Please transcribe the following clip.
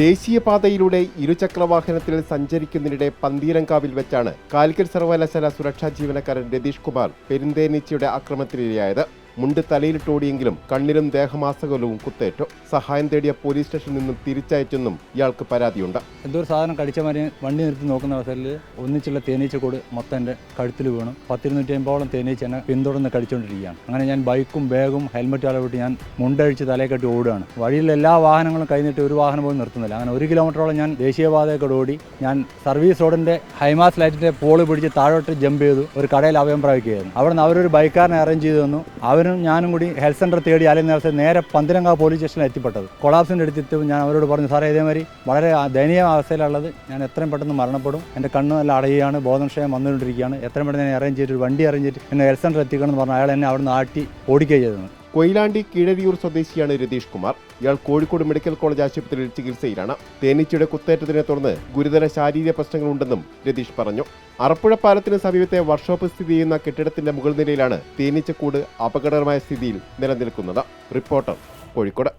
ദേശീയപാതയിലൂടെ ഇരുചക്രവാഹനത്തിൽ സഞ്ചരിക്കുന്നതിനിടെ പന്തീരങ്കാവിൽ വെച്ചാണ് കാലിക്കറ്റ് സർവകലാശാല സുരക്ഷാ ജീവനക്കാരൻ രതീഷ് കുമാർ പെരുന്തേനീച്ചയുടെ ആക്രമണത്തിനിരയായത്. മുണ്ട് തലയിലിട്ടോടിയെങ്കിലും കണ്ണിലും ദേഹമാസകലവും കുത്തേറ്റു. സഹായം തേടിയ പോലീസ് സ്റ്റേഷനിൽ നിന്നും തിരിച്ചയച്ചെന്നും ഇയാൾക്ക് പരാതിയുണ്ട്. എന്തോ ഒരു സാധനം കടിച്ച മാതിരി വണ്ടി നിർത്തി നോക്കുന്ന അവസരത്തിൽ ഒന്നിച്ചുള്ള തേനീച്ച കൂടി മൊത്തം എന്റെ കഴുത്തിൽ വീണു. പത്തിരുന്നൂറ്റി അമ്പതോളം തേനീച്ച എന്നെ പിന്തുടർന്ന് കടിച്ചുകൊണ്ടിരിക്കുകയാണ് അങ്ങനെ ഞാൻ ബൈക്കും ബാഗും ഹെൽമെറ്റും അളവിട്ട് ഞാൻ മുണ്ടഴിച്ച് തലയെ കെട്ടി ഓടുകയാണ്. വഴിയിൽ എല്ലാ വാഹനങ്ങളും കഴിഞ്ഞിട്ട് ഒരു വാഹനം പോലും നിർത്തുന്നില്ല. അങ്ങനെ ഒരു കിലോമീറ്ററോളം ഞാൻ ദേശീയപാതയൊക്കെ ഓടി. ഞാൻ സർവീസ് റോഡിന്റെ ഹൈമാസ് ലൈറ്റിന്റെ പോൾ പിടിച്ച് താഴോട്ട് ജമ്പ് ചെയ്തു. ഒരു കടയിൽ അവയം പ്രാപിക്കുകയായിരുന്നു. അവിടെ നിന്ന് അവരൊരു ബൈക്കാരനെ അറേഞ്ച് ചെയ്തു തന്നു. അവരും ഞാനും കൂടി ഹെൽത്ത് സെന്റർ തേടി അല്ലെങ്കിൽ നേരത്തെ നേരെ പന്തിരങ്കാവ് പോലീസ് സ്റ്റേഷനിൽ എത്തിപ്പെട്ടത്. കൊളാപ്സിന്റെ അടുത്തെത്തുമ്പോൾ ഞാൻ അവരോട് പറഞ്ഞു സാറേ ഇതേമാതിരി വളരെ ദയനീയ അവസ്ഥയിലുള്ളത്. ഞാൻ എത്രയും പെട്ടെന്ന് മരണപ്പെടും. എന്റെ കണ്ണ് നല്ല അടയുകയാണ്. ബോധനക്ഷയം വന്നുകൊണ്ടിരിക്കുകയാണ്. എത്രയും പെട്ടെന്ന് എന്നെ അറേഞ്ച് ചെയ്തിട്ട് വണ്ടി അറേഞ്ച് ചെയ്തിട്ട് എന്നെ ഹെൽത്ത് സെന്റർ എത്തിക്കണം എന്ന് പറഞ്ഞു അയാൾ എന്നെ അവിടെ നിന്ന് ആട്ടി ഓടിക്കുകയാണ് ചെയ്തത് കൊയിലാണ്ടി കീഴരിയൂർ സ്വദേശിയാണ് രതീഷ് കുമാർ. ഇയാൾ കോഴിക്കോട് മെഡിക്കൽ കോളേജ് ആശുപത്രിയിൽ ചികിത്സയിലാണ്. തേനീച്ചയുടെ കുത്തേറ്റതിനെ തുടർന്ന് ഗുരുതര ശാരീരിക പ്രശ്നങ്ങളുണ്ടെന്നും രതീഷ് പറഞ്ഞു. അറപ്പുഴ പാലത്തിന് സമീപത്തെ വർക്ക്ഷോപ്പ് സ്ഥിതി ചെയ്യുന്ന കെട്ടിടത്തിന്റെ മുകൾ നിലയിലാണ് തേനീച്ചക്കൂട് അപകടകരമായ സ്ഥിതിയിൽ നിലനിൽക്കുന്നത്. റിപ്പോർട്ടർ കോഴിക്കോട്.